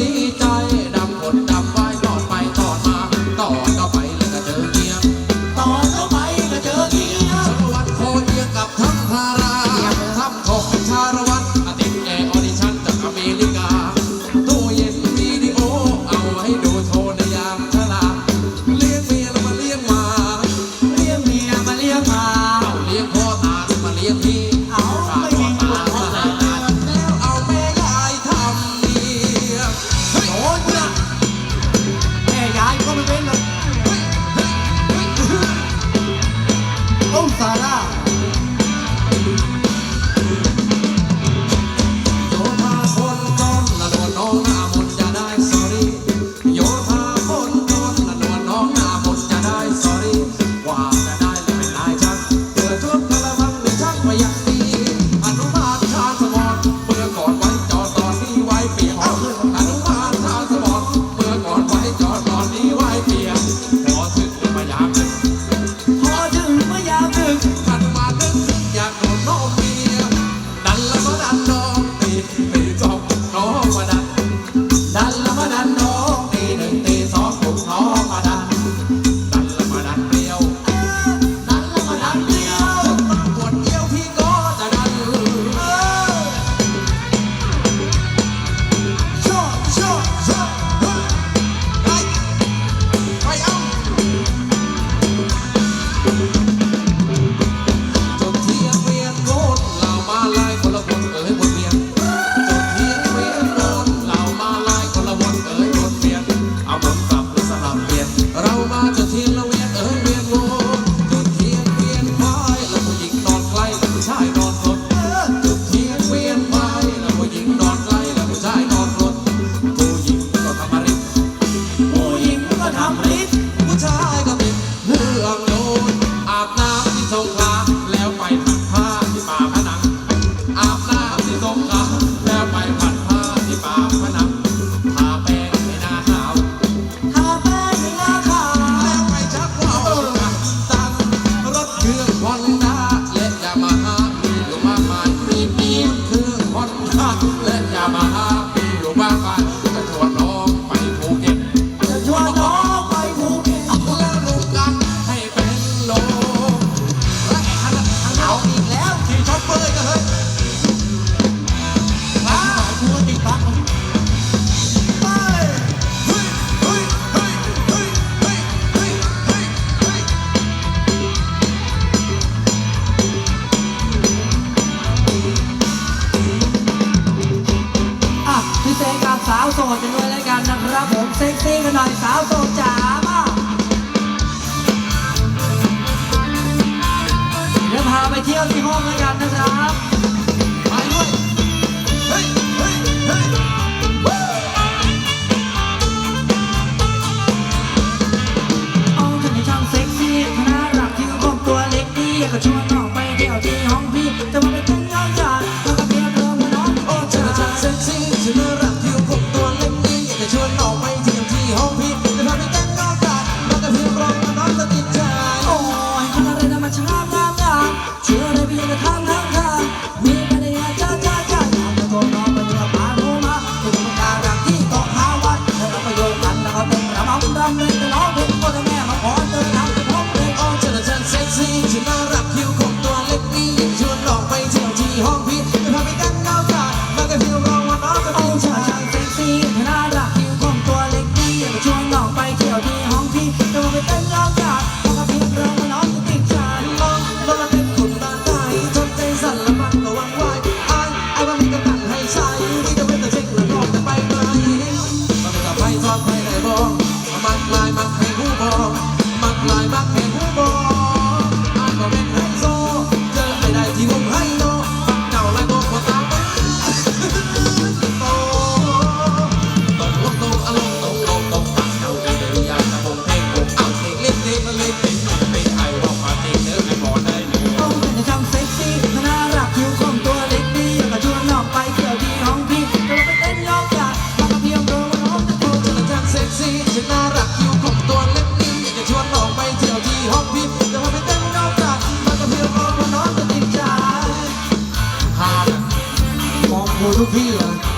sozinho. 弄砸了。la maja, y. Morumbi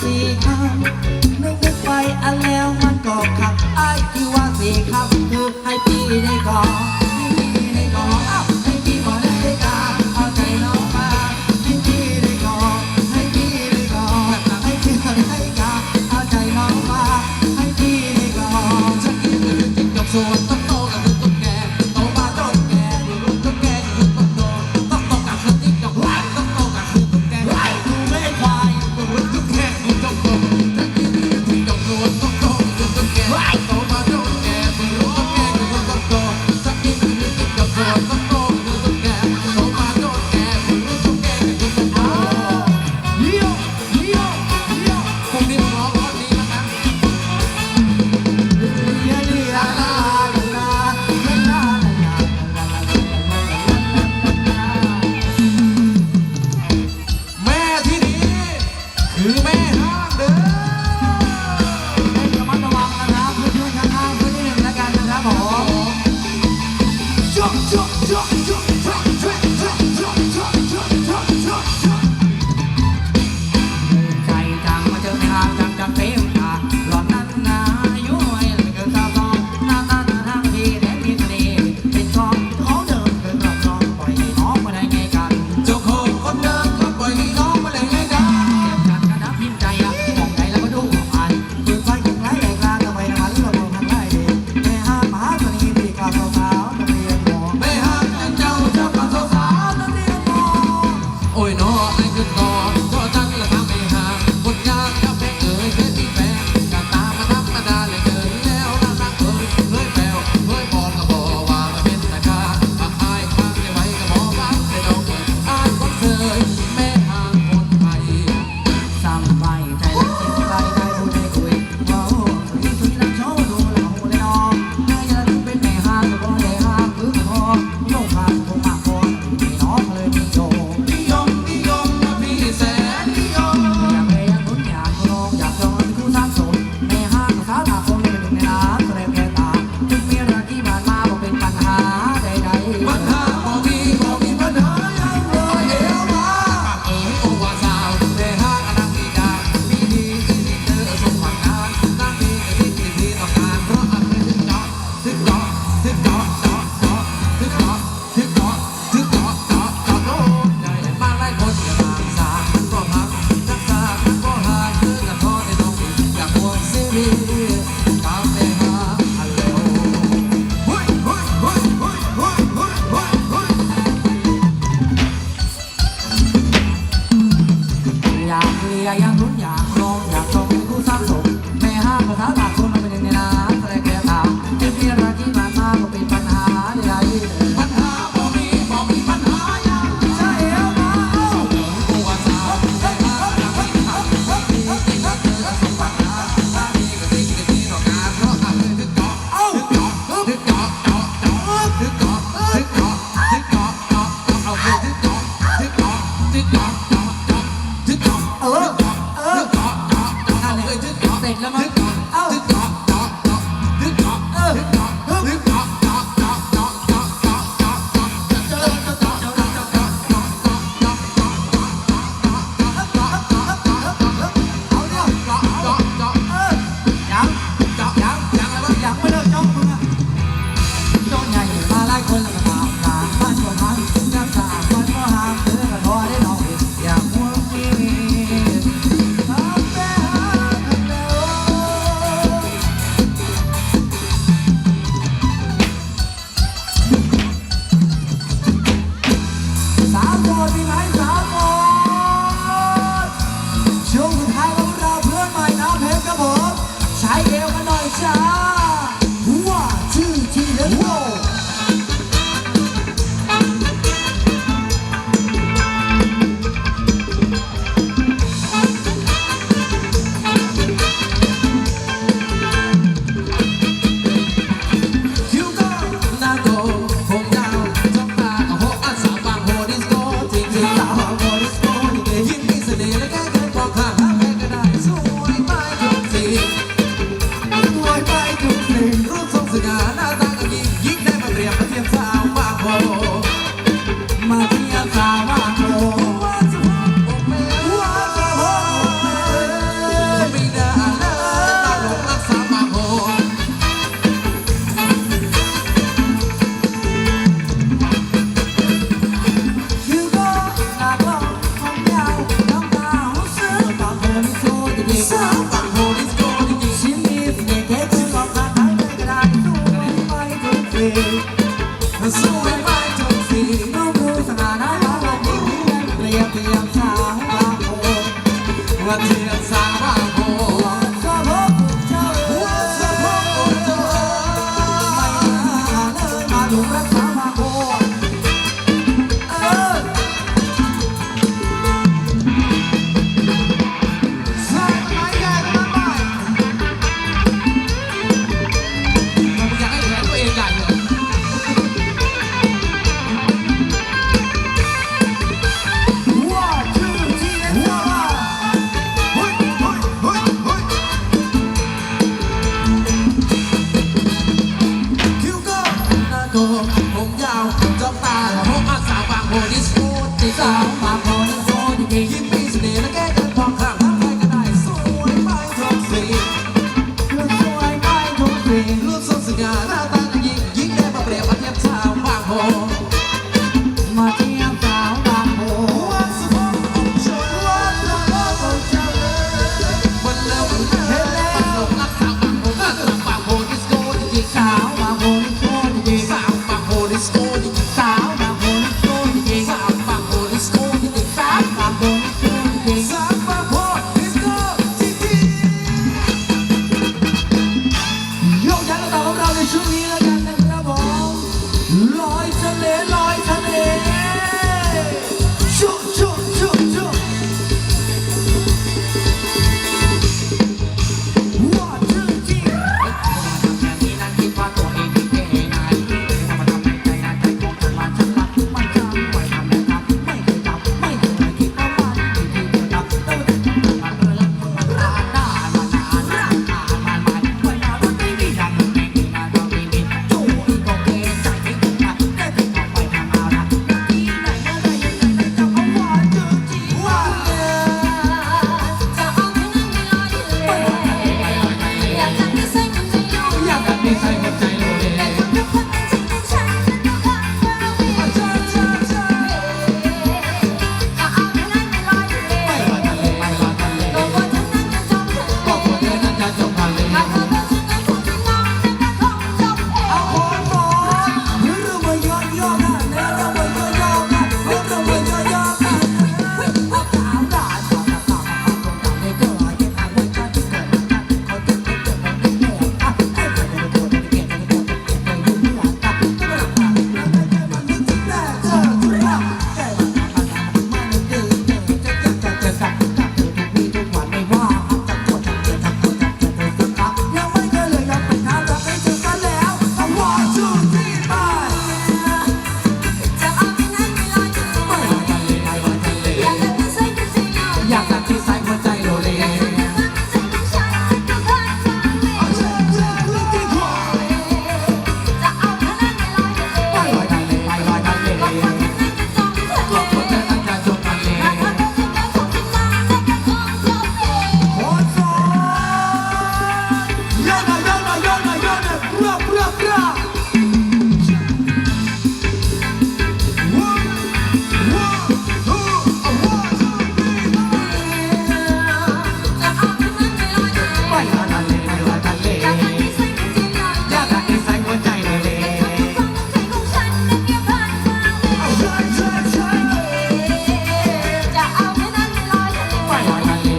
สี่คำนึกนึกไปอันแล้วมันก็ขับไอ้ที่ว่าสี่คำคือให้พี่ได้ก่อนให้พี่ได้กอนวให้พี่กอนได้กาเอาใจน้องมาให้พี่ได้กอนให้พี่ได้กอนให้ก้าเอาใจนองมาให้พี่ได้กอนกิส่วน